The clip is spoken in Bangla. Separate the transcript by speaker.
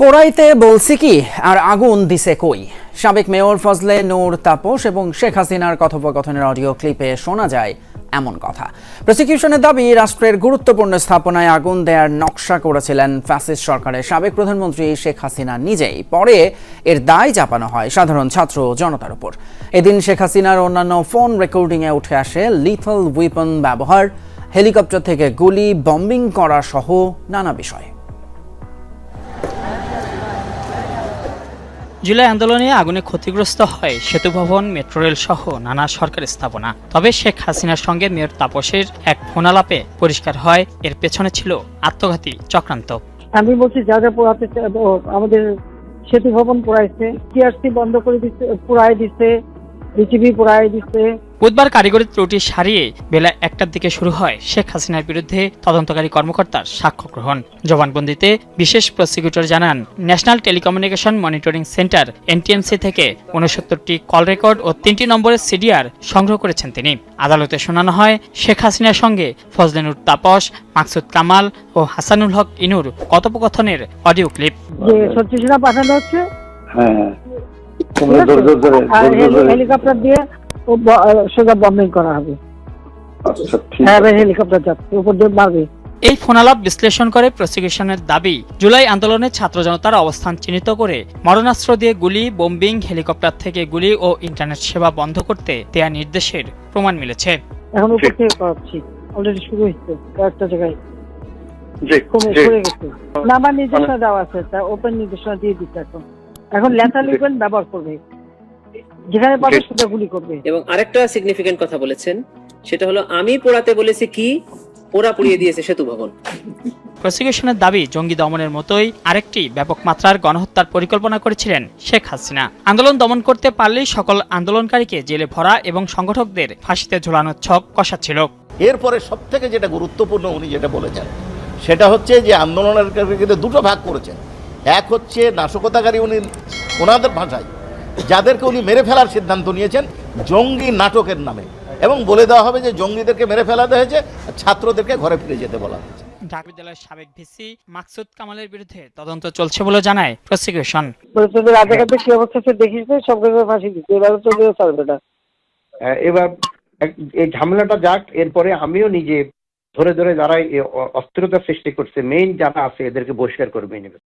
Speaker 1: পোড়াইতে বলছি কি, আর আগুন দিছে কই? সাবেক মেয়র ফজলে নূর তাপস এবং শেখ হাসিনার কথোপকথনের অডিও ক্লিপে শোনা যায় এমন কথা। প্রসিকিউশনের দাবি, রাষ্ট্রের গুরুত্বপূর্ণ স্থাপনায় আগুন দেয়ার নকশা করেছিলেন ফ্যাসিস্ট সরকারের সাবেক প্রধানমন্ত্রী শেখ হাসিনা নিজেই। পরে এর দায় চাপানো হয় সাধারণ ছাত্র জনতার উপর। এদিন শেখ হাসিনার অন্যান্য ফোন রেকর্ডিংয়ে উঠে আসে লিথল উইপন ব্যবহার, হেলিকপ্টার থেকে গুলি বম্বিং করা সহ নানা বিষয়।
Speaker 2: জুলাই আন্দোলনে আগুনে ক্ষতিগ্রস্ত হয় সেতু ভবন, মেট্রো রেল সহ নানা সরকারি স্থাপনা। তবে শেখ হাসিনার সঙ্গে মেয়র তাপসের এক ফোনালাপে পরিষ্কার হয়, এর পেছনে ছিল আত্মঘাতী চক্রান্ত।
Speaker 3: আমি বলছি, যা যা পোড়াতে আমাদের সেতু ভবন পোড়াইছে, টিআরসি বন্ধ করে দিচ্ছে পোড়াই দিচ্ছে বিটিভি পোড়াই দিচ্ছে
Speaker 2: বুধবার কারিগরি ত্রুটি সারিয়ে বেলা একটার দিকে শুরু হয় শেখ হাসিনার বিরুদ্ধে তদন্তকারী কর্মকর্তার সাক্ষ্য গ্রহণ। জবানবন্দিতে বিশেষ প্রসিকিউটর জানান national telecommunication monitoring centre NTMC থেকে উনসত্তরটি কল রেকর্ড ও তিনটি নম্বরের সিডিআর সংগ্রহ করেছেন তিনি। আদালতে শোনানো হয় শেখ হাসিনার সঙ্গে ফজলেনুর তাপস মাকসুদ কামাল ও হাসানুল হক ইনুর কথোপকথনের অডিও ক্লিপ।
Speaker 3: যে পাঠানো হচ্ছে
Speaker 4: হ্যাঁ করে।
Speaker 3: হেলিকপ্টার দিয়ে সোজা বম্বিং করা হবে।
Speaker 4: আচ্ছা ঠিক
Speaker 3: হ্যাঁ
Speaker 4: আছে।
Speaker 3: হেলিকপ্টার যাচ্ছে উপর দিয়ে মারবে।
Speaker 2: এই ফোনালাপ বিশ্লেষণ করে প্রসিকিউশনের দাবি জুলাই আন্দোলনে ছাত্র জনতার অবস্থান চিহ্নিত করে মরণাস্ত্র দিয়ে গুলি বোম্বিং হেলিকপ্টার থেকে গুলি ও ইন্টারনেট সেবা বন্ধ করতে দেয়া নির্দেশের প্রমাণ মিলেছে।
Speaker 3: এখন উপর থেকে করাচ্ছি অলরেডি শুরু হয়েছে কয়েকটা জায়গায়।
Speaker 4: জি
Speaker 3: কমে
Speaker 4: জি।
Speaker 3: সরে গেছে। না আমার নির্দেশনা দেওয়া আছে তা ওপেন নির্দেশনা দিয়ে দিচ্ছে এখন। এখন লেথা লিখবেন ব্যবহার করবে। যেখানে পাবে সেটা গুলি করবে।
Speaker 5: এবং আরেকটা সিগনিফিকেন্ট কথা বলেছেন সেটা হলো আমি পোড়াতে বলেছি কি? ওরা পুড়িয়ে দিয়েছে সেতু ভবন।
Speaker 2: প্রসিকিউশনের দাবি জঙ্গি দমনের মতোই আরেকটি ব্যাপক মাত্রার গণহত্যার পরিকল্পনা করেছিলেন শেখ হাসিনা। আন্দোলন দমন করতে পারলেই সকল আন্দোলনকারীকে জেলে ভরা এবং সংগঠকদের ফাঁসিতে ঝোলানোর ছক কষাচ্ছিল
Speaker 6: এরপরে সব থেকে যেটা গুরুত্বপূর্ণ উনি যেটা বলেছেন সেটা হচ্ছে যে আন্দোলনের দুটো ভাগ করেছেন। এক হচ্ছে নাশকতাকারী উনি ওনাদের ভাষায় যাদেরকে উনি মেরে ফেলার সিদ্ধান্ত নিয়েছেন জঙ্গি নাটকের নামে। এবং বলে দেওয়া হবে যে জঙ্গিদেরকে মেরে ফেলাতে হয়েছে ছাত্রদেরকে ঘরে ফিরে যেতে বলা হয়েছে।
Speaker 2: ঢাকা বিদ্যালয়ের সাবেক ভিসি মাকসুদ কামালের বিরুদ্ধে তদন্ত চলছে বলে জানায় প্রসিকিউশন।
Speaker 3: তোদের রাজাকারদের কি অবস্থা দেখিস তো সব ফাঁসি দিচ্ছে এবার না
Speaker 7: এই ঝামেলাটা যাক এরপরে আমিও নিজে ধরে ধরে যারা এই অস্থিরতা সৃষ্টি করছে মেইন যারা আছে এদেরকে বহিষ্কার করবে। নেবে